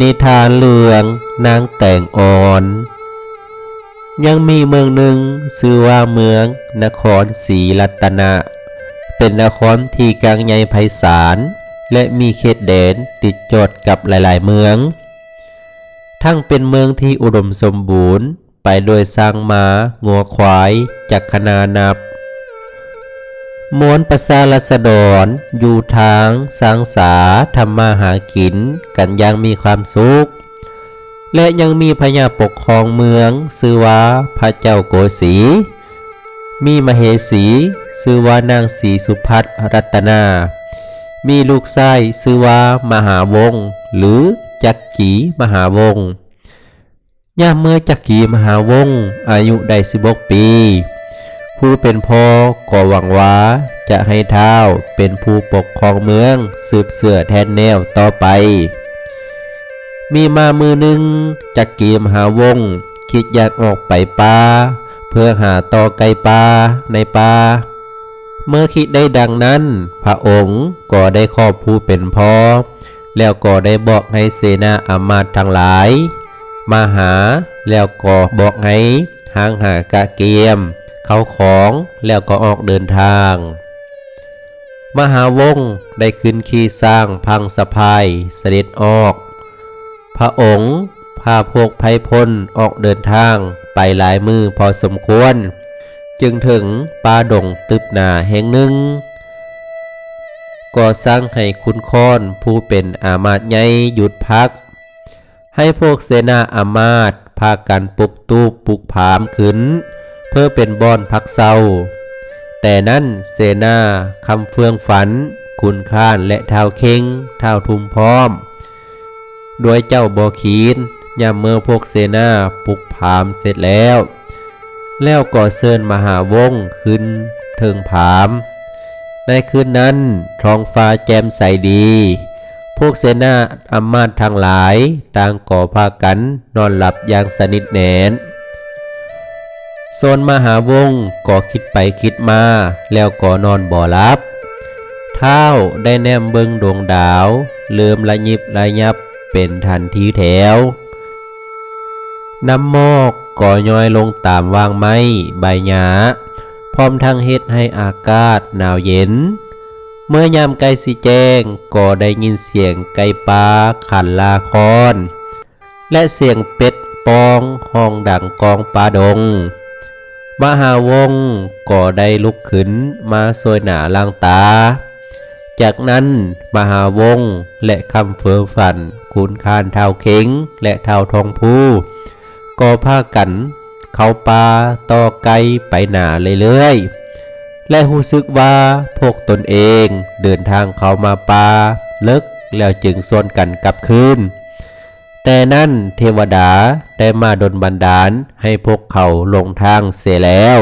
นิทานเรื่องนางแต่งอ่อน ยังมีเมืองหนึ่งชื่อว่าเมืองนครศรีรัตนะ เป็นนครที่กลางใหญ่ไพศาลและมีเขตแดนติดจดกับหลาย ๆ เมือง ทั้งเป็นเมืองที่อุดมสมบูรณ์ไปโดยสร้างมางัวควายจากคณานับ มวลประชารัษฎรอยู่ทางสร้างสาทำมาหากินกันยังมีความสุข และยังมีพญาปกครองเมืองชื่อว่าพระเจ้าโกสี มีมเหสีชื่อว่านางสีสุพัฒรัตนา มีลูกชายชื่อว่ามหาวงศ์หรือจักกีมหาวงศ์ย่าเมื่อจักกีมหาวงศ์อายุได้16ปี ผู้เป็นพ่อก็หวังว่าจะให้เท้าเป็นผู้ปกครองเมืองสืบเสือแทนแนวต่อไป มีมามือหนึ่งจักกีมหาวง คิดอยากออกไปป่าเพื่อหาต่อไก่ป่าในป่าเมื่อคิดได้ดังนั้น พระองค์ก็ได้ขอบผู้เป็นพ่อแล้วก็ได้บอกให้เสนาอามาตย์ทั้งหลาย มาหาแล้วก็บอกให้หางหากะเกียม เขาของแล้วก็ออกเดินทาง มหาวงศ์ได้ขึ้นขี่สร้างพังสะพายเสด็จออก พระองค์พาพวกไพพลออกเดินทางไปหลายมือพอสมควร จึงถึงป่าดงตึบหนาแห่งหนึ่งก็สร้างให้คุณค้อนผู้เป็นอามาตย์ใหญ่หยุดพัก ให้พวกเสนาอามาตย์พากันปุกตู้ปุกผามขึ้น เพื่อเป็นบอนพักเศร้า แต่นั่นเสนาคำเฟืองฝัน คุณข้านและเท้าเค็งเท้าทุมพร้อมโดยเจ้าบอขีนยามเมื่อพวกเสนาปลุกผามเสร็จแล้ว แล้วก็เชิญมหาวงขึ้นเทิงผาม ในคืนนั้นท้องฟ้าแจ่มใสดี พวกเสนาอำมาตย์ทั้งหลาย ต่างก่อพากันนอนหลับอย่างสนิทแนน โซนมหาวงก็คิดไปคิดมา แล้วก็นอนบ่อลับเท้าได้แนมเบิงดวงดาว เริ่มละยิบละยับเป็นทันทีแถว น้ำมอกก่อย้อยลงตามวางไม้ใบหญ้าพร้อมทั้งเฮ็ดให้อากาศหนาวเย็น เมื่อยามไก่สิแจ้งก็ได้ยินเสียงไก่ปลาขันลาคอน และเสียงเป็ดปองห้องดังกองปลาดง มหาวงก็ได้ลุกขึ้นมาสวยหนาล่างตา จากนั้นมหาวงและคำเฟือฝันคุณคานเท้าเข็งและเท้าทองผู้ก็พากันเข้าป่าต่อไกลไปหนาเรื่อยๆ และรู้สึกว่าพวกตนเองเดินทางเข้ามาป่าเลิกแล้วจึงส่วนกันกลับคืน แต่นั่นเทวดาได้มาดลบันดาลให้พวกเขาลงทางเสียแล้ว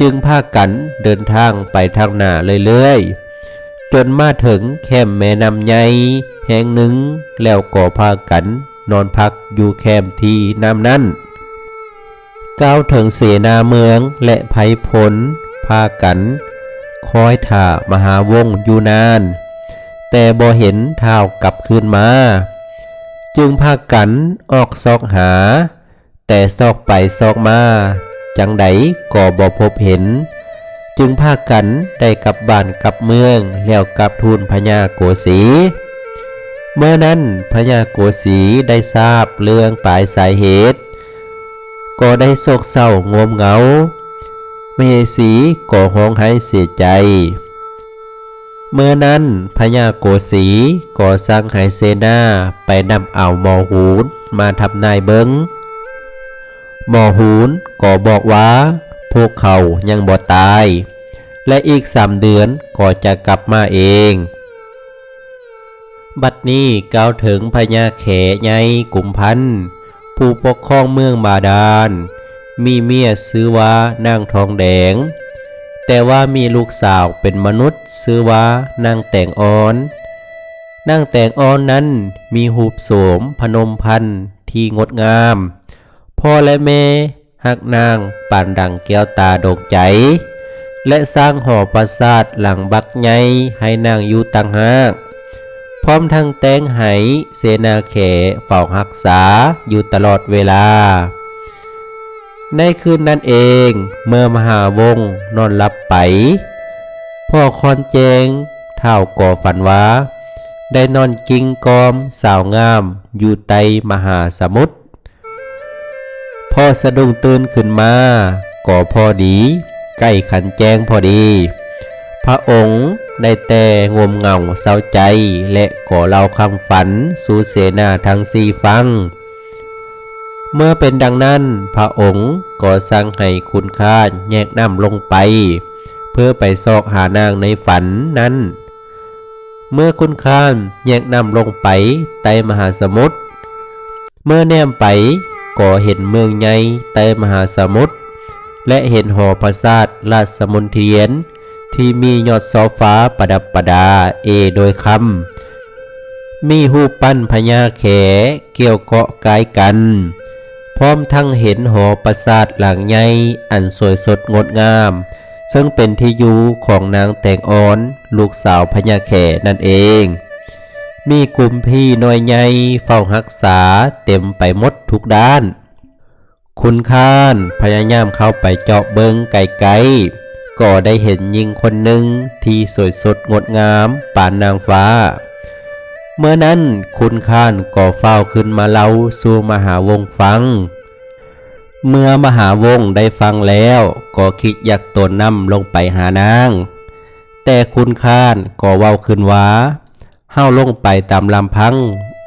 จึงพากันเดินทางไปทางหน้าเรื่อยๆ จนมาถึงแคมแม่น้ำใหญ่แห่งหนึ่งแล้วก็พากันนอนพักอยู่แคมที่น้ำนั้นก้าวถึงเสนาเมืองและไพพลพากันคอยถ่ามหาวงศ์อยู่นาน แต่บ่เห็นเท้ากลับคืนมา จึงพากันออกซอกหา แต่ซอกไปซอกมา จังใดก็บ่พบเห็น จึงพากันได้กลับบ้านกลับเมือง แล้วกลับทูลพญาโกสีเมื่อนั้นพญาโกสีได้ทราบเรื่องปลายสาเหตุ ก็ได้โศกเศร้างมเหงาเมสีก็ห้องไห้เสียใจ เมื่อนั้นพญาโกสีก็สั่งให้เซนาไปนำเอาหมอหูนมาทำนายเบิงหมอหูนก็บอกว่า พวกเขายังบ่ตาย และอีกสามเดือนก็จะกลับมาเอง บัดนี้กล่าวถึงพญาแขใหญ่กุมพันผู้ปกครองเมืองบาดาลมีเมียซื้อว่านางทองแดง แต่ว่ามีลูกสาวเป็นมนุษย์ซื้อว่านางแต่งอ่อนนางแต่งอ่อนนั้นมีหูโสมพนมพันธ์ที่งดงาม พ่อและแม่หักนางป่านดังแก้วตาดกใจ และสร้างหอปราสาทหลังบักใหญ่ให้นางอยู่ต่างหากพร้อมทั้งแต่งไหเสนาแขเฝ้ารักษาอยู่ตลอดเวลา ในคืนนั้นเองเมื่อมหาวงนอนหลับไป พ่อคอนแจงเท่าก่อฝันว่า ได้นอนกิงกอมสาวงาม อยู่ใต้มหาสมุทรพ่อสะดุ้งตื่นขึ้นมาก่อพอดี ใกล้ขันแจ้งพอดี พระองค์ได้แต่งมเงาเศร้าใจและก่อเล่าคำฝันสู่เสนาทั้งสี่ฟัง เมื่อเป็นดังนั้น พระองค์ก็สั่งให้คุณค่าแยกน้ำลงไป เพื่อไปซอกหานางในฝันนั้น เมื่อคุณค่าแยกน้ำลงไปใต้มหาสมุทรเมื่อแนมไปก็เห็นเมืองใหญ่ใต้มหาสมุทรและเห็นหอปราสาทราชสมนเทียน ที่มียอดเสาฟ้าประดับประดาเอโดยคำมีหูปปั้นพญาแขเกี่ยวเกาะกายกัน พร้อมทั้งเห็นหอปราสาทหลังใหญ่อันสวยสดงดงาม ซึ่งเป็นที่อยู่ของนางแต่งอ่อน ลูกสาวพญาแขนั่นเอง มีกลุ่มพี่น้อยใหญ่เฝ้ารักษาเต็มไปหมดทุกด้าน คุณค้านพยายามเข้าไปเจาะเบิงไกลๆก็ได้เห็นหญิงคนหนึ่งที่สวยสดงดงามป่านนางฟ้า เมื่อนั้นคุณค้านก็เฝ้าขึ้นมาเล่าสู่มหาวงฟัง เมื่อมหาวงได้ฟังแล้วก็คิดอยากตนนำลงไปหานาง แต่คุณค้านก็เว้าขึ้นว่าเฮาลงไปตามลำพัง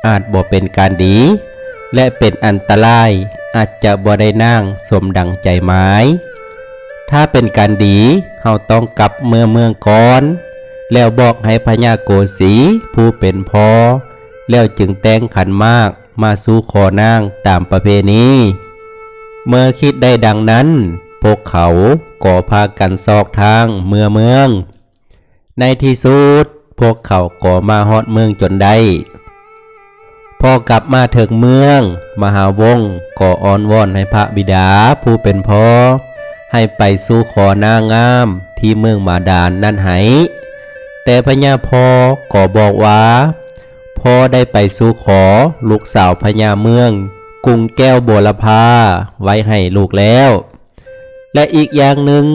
อาจบ่เป็นการดี และเป็นอันตรายอาจจะบ่ได้นางสมดังใจหมาย ถ้าเป็นการดีเฮาต้องกลับเมืองเมืองก่อน แล้วบอกให้พญาโกสีผู้เป็นพ่อแล้วจึงแต่งขันมากมาสู่ขอนางตามประเพณี เมื่อคิดได้ดังนั้น พวกเขาก่อพากันซอกทางเมืองเมือง ในที่สุดพวกเขาก่อมาฮอดเมืองจนได้ พอกลับมาถึงเมือง มหาวงศ์ก็อ้อนวอนให้พระบิดาผู้เป็นพ่อให้ไปสู่ขอนางงามที่เมืองมาดานนั่นให้ แต่พญาพอก็บอกว่าพ่อได้ไปสู่ขอลูกสาวพญาเมืองกรุงแก้วโบรพาไว้ให้ลูกแล้ว และอีกอย่างหนึ่ง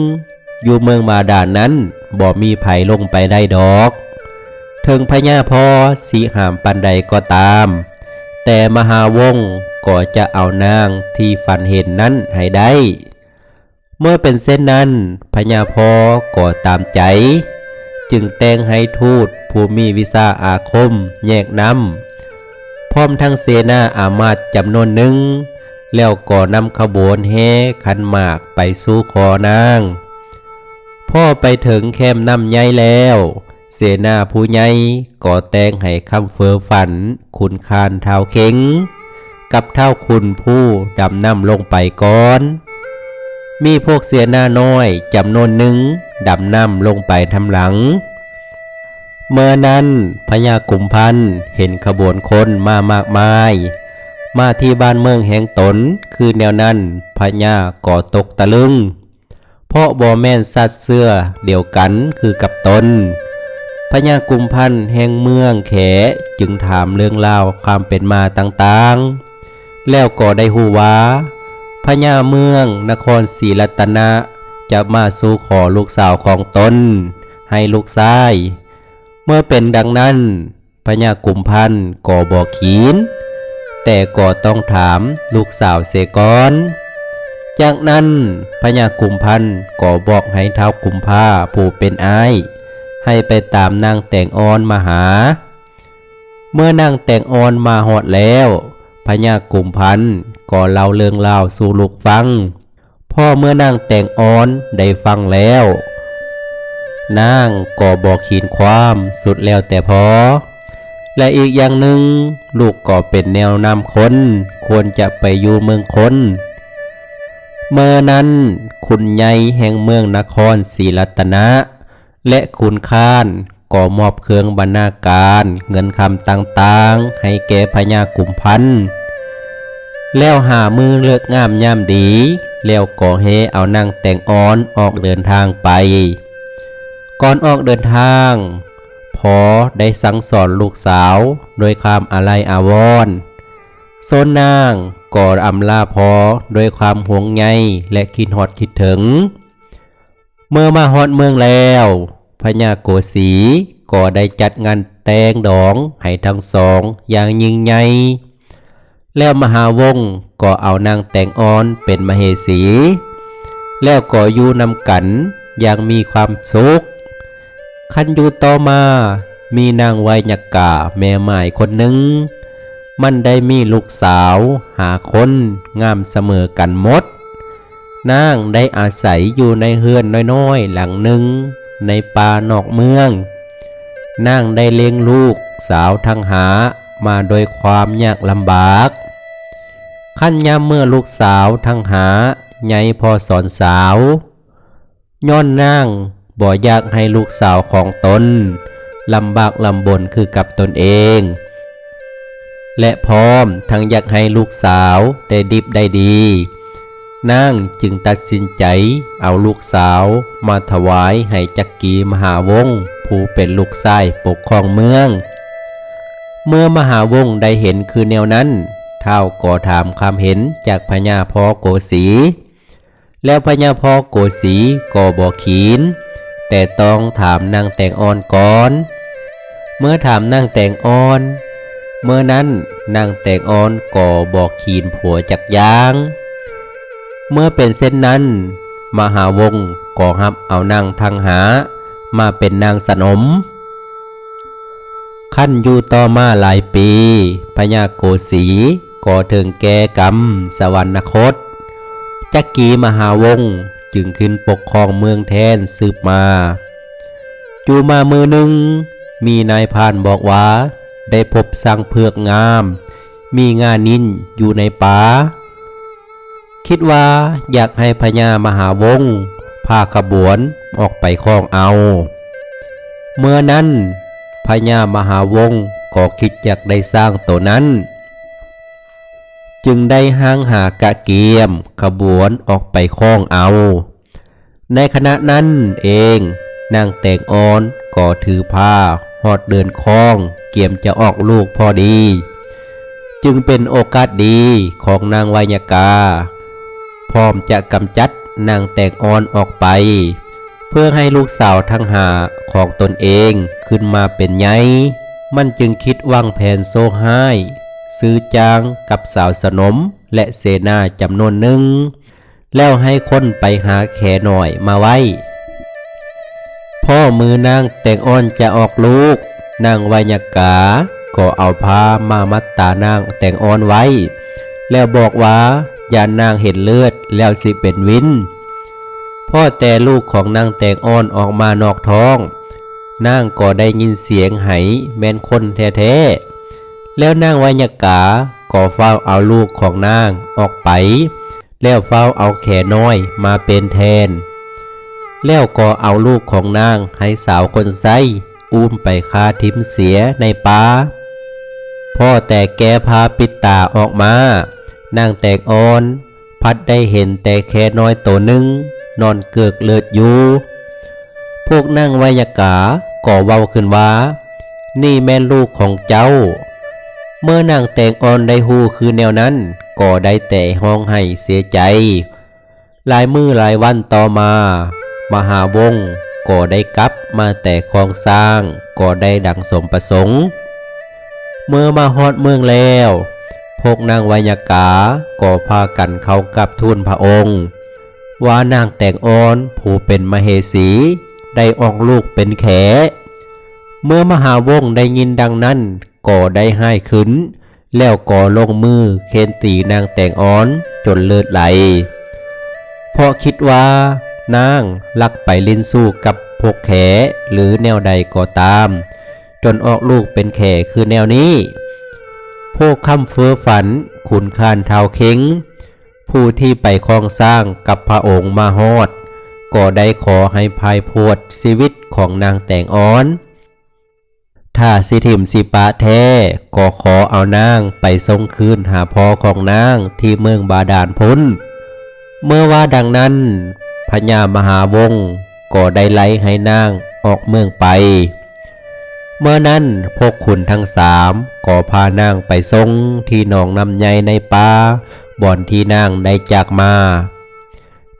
อยู่เมืองมาดานนั้นบ่มีไผลงไปได้ดอก ถึงพญาพ่อสีหามปันใดก็ตาม แต่มหาวงก็จะเอานางที่ฝันเห็นนั้นให้ได้ เมื่อเป็นเส้นนั้นพญาพอก็ตามใจ จึงแต่งให้ทูตผู้มีวิชาอาคม แยกนำพร้อมทั้งเสนาอามาตจำนวนหนึ่ง แล้วก็นำขบวนแห่ขันหมากไปสู่ขอนาง พ่อไปถึงแคมน้ำใหญ่แล้ว เสนาผู้ใหญ่ก็แต่งให้คำเฟอฝัน คุณคานเท้าเข็ง กับเท้าคุณผู้ดำน้ำลงไปก่อน มีพวกเสียหน้าน้อยจำนวนหนึ่งดำน้ำลงไปทำหลัง เมื่อนั้นพญากุมพันธ์เห็นขบวนคนมามากมาย มาที่บ้านเมืองแห่งตนคือแนวนั้นพญาก่อตกตะลึง เพราะบอแม่นสัตว์เสื้อเดียวกันคือกับตนพญากุมพันธ์แห่งเมืองแขจึงถามเรื่องราวความเป็นมาต่างๆ แล้วก็ได้หูว่า พญาเมือง นครศรีรัตนะ จะมาสู่ขอลูกสาวของตนให้ลูกชาย เมื่อเป็นดังนั้นพญากุมพันธ์ก็บอกขีน แต่ก็ต้องถามลูกสาวเสก่อน จากนั้นพญากุมพันธ์ก็บอกให้เท้ากุมภาผู้เป็นอ้ายให้ไปตามนางแต่งออนมาหา เมื่อนางแต่งออนมาหอดแล้วพญากุมพันธ์ ก็เล่าเรื่องราวสู่ลูกฟัง พ่อเมื่อนางแต่งอ้อนได้ฟังแล้ว นางก็บอกขีนความสุดแล้วแต่พอ และอีกอย่างหนึ่งลูกก็เป็นแนวนำคน ควรจะไปอยู่เมืองคนเมื่อนั้นคุณใหญ่แห่งเมืองนครศรีรัตนะ และคุณค้านก็มอบเครื่องบรรณาการ เงินคำต่างๆ ให้แก่พญากุมพันธ์ แล้วหามือเลือกงามย่ามดี แล้วก่อเฮเอานางแต่งอ้อนออกเดินทางไป ก่อนออกเดินทาง พอได้สั่งสอนลูกสาว โดยความอาลัยอาวรณ์โซนนางก่ออำลาพอโดยความห่วงใยและคิดฮอดคิดถึง เมื่อมาฮอดเมืองแล้วพญาโกสีก็ได้จัดงานแต่งดองให้ทั้งสองอย่างยิ่งใหญ่ แล้วมหาวงศ์ก็เอานางแต่งอ่อนเป็นมเหสี แล้วก็อยู่นำกันอย่างมีความสุขคันอยู่ต่อมา มีนางไวยากกาแม่หมายคนหนึ่ง มันได้มีลูกสาวหาคนงามเสมอกันหมด นางได้อาศัยอยู่ในเฮือนน้อยๆ หลังหนึ่งในป่านอกเมือง นางได้เลี้ยงลูกสาวทั้งหามาโดยความยากลำบาก ขั้นยามเมื่อลูกสาวทั้งหาใหญ่พอสอนสาว ย้อนนางบ่อยากให้ลูกสาวของตนลำบากลำบนคือกับตนเอง และพร้อมทั้งอยากให้ลูกสาวได้ดิบได้ดีนางจึงตัดสินใจเอาลูกสาวมาถวายให้จักกีมหาวงศ์ผู้เป็นลูกชายปกครองเมือง เมื่อมหาวงศ์ได้เห็นคือแนวนั้น ท่าก็ถามความเห็นจากพญาพอโกสี แล้วพญาพอโกสีก็บอกขีน แต่ต้องถามนางแตงอ่อนก่อน เมื่อถามนางแตงอ่อน เมื่อนั้นนางแตงอ่อนก็บอกขีนผัวจักยาง เมื่อเป็นเส้นนั้น มหาวงศ์ก็รับเอานางทางหา มาเป็นนางสนมขั้นอยู่ต่อมาหลายปี พญาโกสี ก็ถึงแก่กรรม สวรรคต จักกีมหาวงศ์จึงขึ้นปกครองเมืองแทนสืบมา จูมามือหนึ่ง มีนายพานบอกว่า ได้พบสร้างเผือกงาม มีงานินอยู่ในป่าคิดว่าอยากให้พญามหาวงศ์พาขบวนออกไปคล้องเอา เมื่อนั้นพญามหาวงศ์ก็คิดอยากได้สร้างตัวนั้น จึงได้ห้างหากะเกียม ขบวนออกไปคล้องเอา ในขณะนั้นเองนางแต่งอ่อนก็ถือผ้าหอดเดินคล้อง เกียมจะออกลูกพอดี จึงเป็นโอกาสดีของนางวายกา พร้อมจะกำจัดนางแตงอ่อนออกไป เพื่อให้ลูกสาวทั้งหาของตนเองขึ้นมาเป็นไงมันจึงคิดวางแผนโซ่ให้ ซื้อจางกับสาวสนมและเสนาจำนวนหนึ่ง แล้วให้คนไปหาแขหน่อยมาไว้ พ่อมือนางแตงอ่อนจะออกลูก นางวายกา ก็เอาผ้ามามัดตานางแตงอ่อนไว้ แล้วบอกว่าอย่านางเห็นเลือดแล้วสิเป็นวินพ่อแต่ลูกของนางแตงอ่อนออกมานอกท้องนางก็ได้ยินเสียงไหแม่นคนแท้ๆ แล้วนางวายกาก็เฝ้าเอาลูกของนางออกไป แล้วเฝ้าเอาแขน้อยมาเป็นแทน แล้วก็เอาลูกของนางให้สาวคนไส้อุ้มไปคาทิมเสียในป่าพ่อแต่แกพาปิดตาออกมานางแตกอ่อน พัดได้เห็นแต่แค่น้อยตัวหนึ่งนอนเกือกเลือดอยู่ พวกนางวายกาก็เว้าขึ้นว่า นี่แม่ลูกของเจ้า เมื่อนางแตงอ่อนได้ฮู้คือแนวนั้น ก็ได้แต่ห้องให้เสียใจ หลายมือหลายวันต่อมา มหาวงศ์ก็ได้กลับมาแต่คลองสร้าง ก็ได้ดังสมประสงค์ เมื่อมาฮอดเมืองแล้ว พวกนางวายกา ก็พากันเข้ากับทูลพระองค์ ว่านางแตงอ่อนผู้เป็นมเหสี ได้ออกลูกเป็นแข เมื่อมหาวงศ์ได้ยินดังนั้น ก็ได้ให้ขึ้น แล้วก็ลงมือเค้นตีนางแตงอ่อนจนเลือดไหล เพราะคิดว่านางลักไปลินสู้กับพวกแขหรือแนวใดก็ตาม จนออกลูกเป็นแขคือแนวนี้ พวกคำเฟ้อฝันขุนคานเท้าเข็งผู้ที่ไปคลองสร้างกับพระองค์มาฮอด ก็ได้ขอให้ภายโพดชีวิตของนางแตงอ่อน ถ้าสิถิมสิปะแท้ก็ขอเอานางไปทรงคืนหาพ่อของนางที่เมืองบาดาลพ้น เมื่อว่าดังนั้นพญามหาวงก็ได้ไล่ให้นางออกเมืองไป เมื่อนั้นพวกขุนทั้งสามก็พานางไปทรงที่หนองน้ำใยในป่าบ่อนที่นางได้จากมา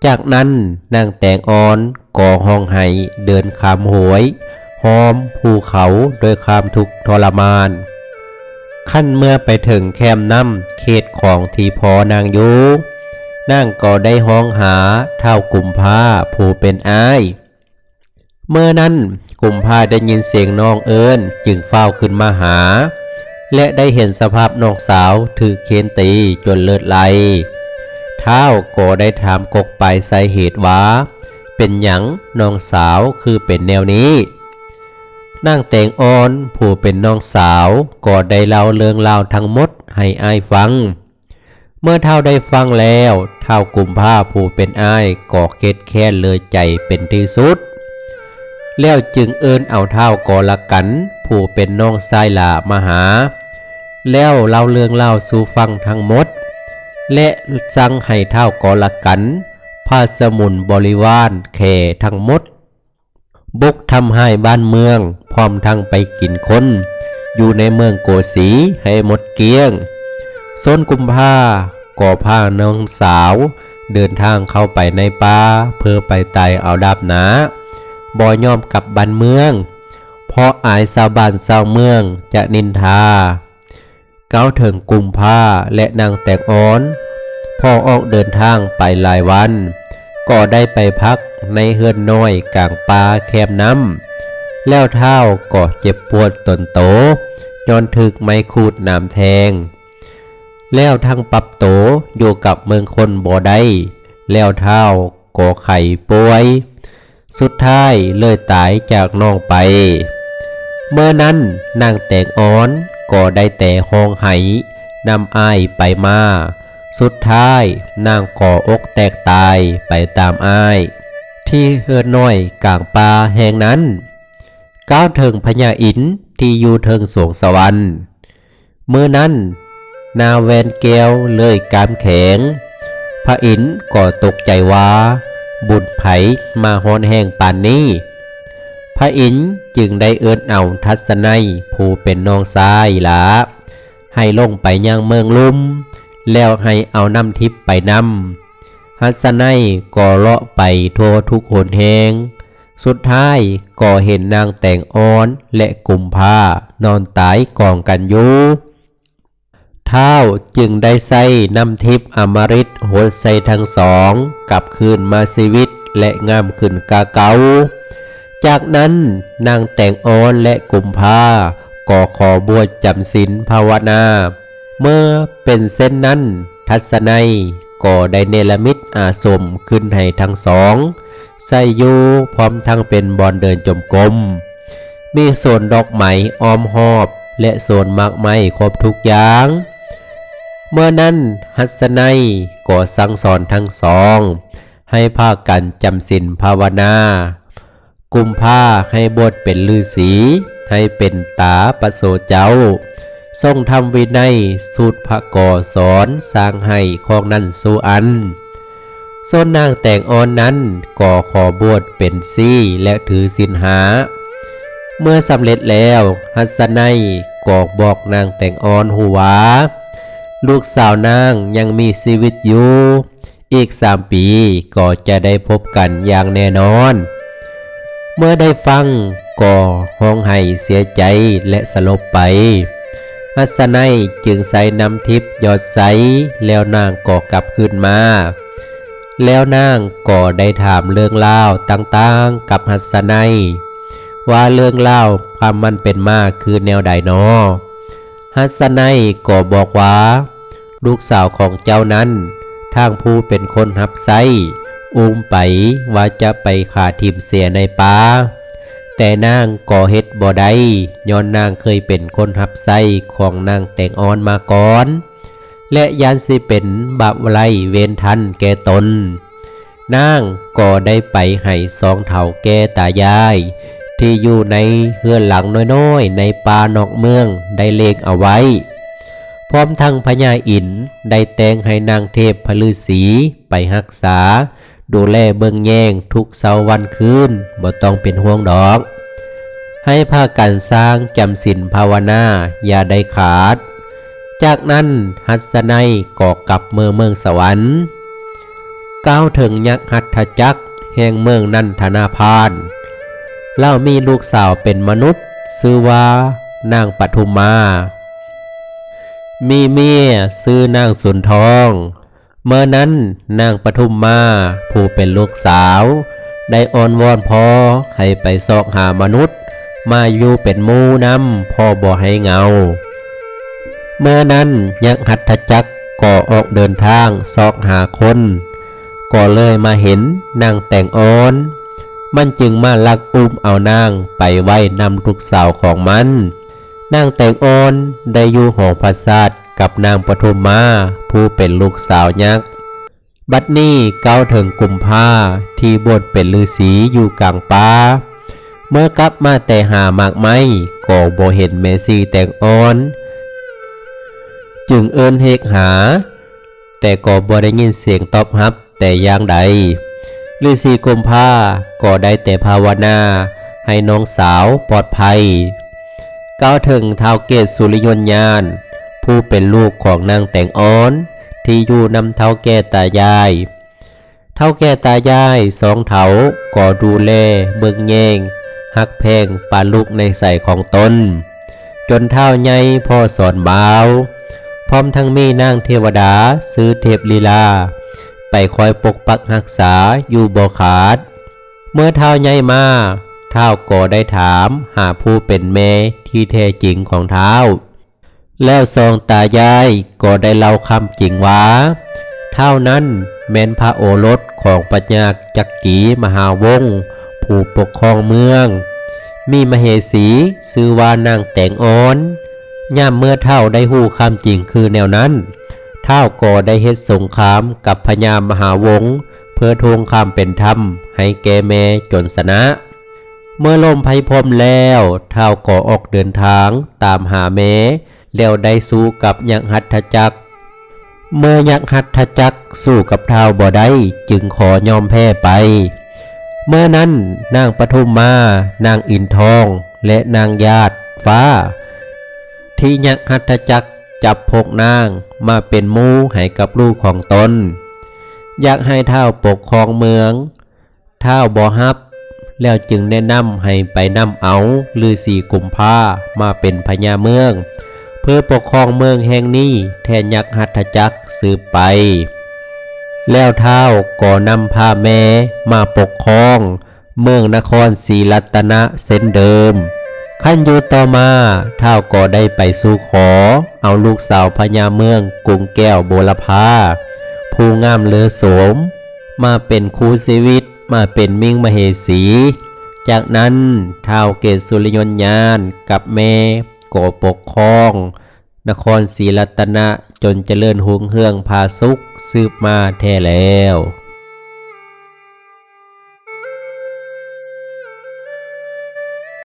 จากนั้นนางแตงอ่อนก่อห้องไห้เดินขามหวย หอมภูเขาโดยความทุกข์ทรมาน ขั้นเมื่อไปถึงแคมน้ำเขตของทีพอนางยู่นางก็ได้ห้องหาเท่ากุมภาผู้เป็นอ้าย เมื่อนั้นกุมภาได้ยินเสียงน้องเอิญจึงเฝ้าขึ้นมาหา และได้เห็นสภาพน้องสาวถือเคนตีจนเลือดไหลเท้าก็ได้ถามกกไปใสาเหตุว่า เป็นหยังน้องสาวคือเป็นแนวนี้ นางแตงอ่อนผู้เป็นน้องสาวก็ได้เล่าเรื่องราวทั้งหมดให้อายฟัง เมื่อเท่าได้ฟังแล้วเท่ากุมภาผู้เป็นอ้ายก็เก็ดแค้นเลยใจเป็นที่สุด แล้วจึงเอิ้นเอาเท่ากอละกัน ผู้เป็นน้องชายหลามาหา แล้วเล่าเรื่องเล่าสู่ฟังทั้งหมด และสั่งให้เท่ากอละกันพาสมุนบริวารแข่ทั้งหมด บุกทำให้บ้านเมือง พร้อมทั้งไปกินคน อยู่ในเมืองโกสีให้หมดเกลี้ยงส้นกุมภาก่อผ้าน้องสาว เดินทางเข้าไปในป่าเพื่อไปไต่เอาดาบหนาบ่ยอมกลับบ้านเมือง เพราะอายชาวบ้านชาวเมืองจะนินทา เก้าถึงกุมภาและนางแตกอ้อน พ่อออกเดินทางไปหลายวัน ก็ได้ไปพักในเฮือนน้อยกลางป่าแคมน้ำแล้วเท้าก็เจ็บปวดตนโตจนถึกไม้คูดน้ำแทง แล้วทั้งปรับโตอยู่กับเมืองคนบ่ได้แล้วเท้าก็ไข่ป่วย สุดท้ายเลยตายจากน้องไป เมื่อนั้นนางแตงอ่อนก็ได้แต่ห้องไหนำอ้ายไปมา สุดท้ายนางก่ออกแตกตายไปตามอ้าย ที่เฮือนน้อยกลางป่าแห่งนั้น ก้าวเถิงพญาอินที่อยู่เทิงสวงสวรรค์เมื่อนั้น นาแวนแก้วเลยกามแข็ง พระอินก็ตกใจว่าบุญไผมาฮอนแห่งป่านนี้ พระอินจึงได้เอิ้นเอาทัศนัยผู้เป็นน้องชายหลาให้ลงไปยังเมืองลุ่ม แล้วให้เอาน้ำทิพย์ไปนำฮัสนัยก็เลาะไปทั่วทุกหนแหงสุดท้ายก็เห็นนางแต่งอ่อนและกุมภานอนตายกองกันอยู่เท้าจึงได้ใส่น้ำทิพย์อมฤตโหดใส่ทั้งสองกลับคืนมาชีวิตและงามขึ้นกาเกาจากนั้นนางแต่งอ่อนและกุมภาก็ขอบวชจำศีลภาวนา เมื่อเป็นเส้นนั้น ทัศนัยก็ได้เนรมิตอาสมขึ้นให้ทั้งสองใส่อยู่พร้อมทั้งเป็นบอนเดินจมกลม มีโซนดอกไม้อ้อมหอบ และโซนมากไม้ครบทุกอย่าง เมื่อนั้นหัสนัยก็สั่งสอนทั้งสอง ให้พากันจำศีลภาวนา กุมภาให้บวชเป็นฤาษีให้เป็นตาประโสเจ้า ทรงทำวินัยสูตรพระก่อสอนสร้างให้ของนั้นสู่อันส่วนนางแต่งอ่อนนั้นก็ขอบวชเป็นซี่และถือสินหา เมื่อสำเร็จแล้วฮัสนัยก็บอกนางแต่งอ่อนหัวาลูกสาวนางยังมีชีวิตอยู่ อีกสามปีก็จะได้พบกันอย่างแน่นอน เมื่อได้ฟังก็ห้องไห้เสียใจและสลบไป ฮัสนัยจึงใส่น้ำทิพย์หยอดใสแล้วนางก็กลับขึ้นมา แล้วนางก็ได้ถามเรื่องเล่าต่างๆกับฮัสนัย ว่าเรื่องเล่าความมันเป็นมาคือแนวใดนอฮัสนัยก็บอกว่า ลูกสาวของเจ้านั้นทางผู้เป็นคนหับไซอุ้มไปว่าจะไปขาทิมเสียในป่า แต่นางก่อเฮ็ดบ่ได้ย้อนนางเคยเป็นคนหับไส้ของนางแต่งอ่อนมาก่อน และยันสิเป็นบาปไลเวนทันแก่ตน นางก็ได้ไปให้สองเถ่าแก่ตายาย ที่อยู่ในเฮือนหลังน้อยๆ ในป่านอกเมืองได้เลงเอาไว้ พร้อมทั้งพญาอินได้แต่งให้นางเทพพลือสีไปรักษา ดูแลเบิงแยงทุกเสาร์วันคืนบ่ต้องเป็นห่วงดอก ให้พากันสร้างจำศีลภาวนาอย่าได้ขาด จากนั้นหัสนัยก่อกลับเมืองเมืองสวรรค์ก้าวถึงยักษ์หัตถจักรแห่งเมืองนันทนาพานเล่ามีลูกสาวเป็นมนุษย์ชื่อว่านางปทุมมา มีเมียซื้อนางสุนทอง เมื่อนั้นนางปทุมมา ผู้เป็นลูกสาว ได้อ้อนวอนพ่อให้ไปซอกหามนุษย์ มาอยู่เป็นมูนำพ่อบ่ให้เงา เมื่อนั้นยักษ์หัตถจักรก่อออกเดินทางซอกหาคน ก็เลยมาเห็นนางแต่งอ้อน มันจึงมาลักอุ้มเอานางไปไว้นำลูกสาวของมันนางแต่งอ้อนได้อยู่หอพระศาสตร์ กับนางปทุมมาผู้เป็นลูกสาวยักษ์ บัดนี้เก้าถึงกุมภาที่บวชเป็นฤาษีอยู่กลางป่าเมื่อกลับมาแต่หามากไม้ก็บ่เห็นเมซี่แต่งอ้อน จึงเอินเฮกหา แต่ก็บ่ได้ยินเสียงตอบรับแต่อย่างใดฤาษีกุมภาก็ได้แต่ภาวนาให้น้องสาวปลอดภัยก้าวถึงเท้าวเกตสุริยนญาณ ผู้เป็นลูกของนางแต่งอ้อน ที่อยู่นำเท้าแก่ตายาย เท่าแก่ตายายสองเถาก็ดูแลเบิงแยงหักแพงปาลูกในใส่ของตนจนเท่าใหญ่พ่อสอนบาวพร้อมทั้งมีนางเทวดาซื้อเทพลีลา ไปคอยปกปักรักษาอยู่บ่ขาด เมื่อเท้าใหญ่มาเท้าก็ได้ถามหาผู้เป็นแม่ที่แท้จริงของเท้า แล้วซองตายายก็ได้เล่าคำจริงว่าเท่านั้นแม้นพระโอรสของปัญญาจักกีมหาวงศ์ผู้ปกครองเมือง มีมเหสีชื่อว่านางแต่งอ้อนย่ามเมื่อเท่าได้หู้คำจริงคือแนวนั้น เท่าก็ได้เฮ็ดสงครามกับพญามหาวงศ์เพื่อทวงความเป็นธรรม ให้แกแม่จนสนะ เมื่อลมไพพรมแล้ว เท่าก็ออกเดินทางตามหาแม้ แล้วได้สู้กับยักษ์หัตถจักร เมื่อยักษ์หัตถจักรสู้กับเท้าบ่ได้จึงขอยอมแพ้ไป เมื่อนั้นนางปทุมมา นางอินทอง และนางญาติฟ้า ที่ยักษ์หัตถจักรจับพกนางมาเป็นมูให้กับลูกของตน อยากให้เท้าปกครองเมือง เท้าบ่ฮับ แล้วจึงแนะนำให้ไปนำเอาลือสีกุมภามาเป็นพญาเมือง เพื่อปกครองเมืองแห่งนี้แทนยักษ์หัตถจักรสืบไป แล้วเท้าก็นำพาแม่มาปกครอง เมืองนครศรีรัตนะเส้นเดิม ขั้นยู่ต่อมาเท้าก็ได้ไปสู่ขอ เอาลูกสาวพญาเมืองกรุงแก้วโบรพาผู้งามเลอโสม มาเป็นครูชีวิตมาเป็นมิ่งมเหสี จากนั้นท้าวเกศสุริยนญาณกับแม่ ก็ปกครอง นครศรีรัตนะจนเจริญหุงเฮืองพาสุข สืบมาแท้แล้ว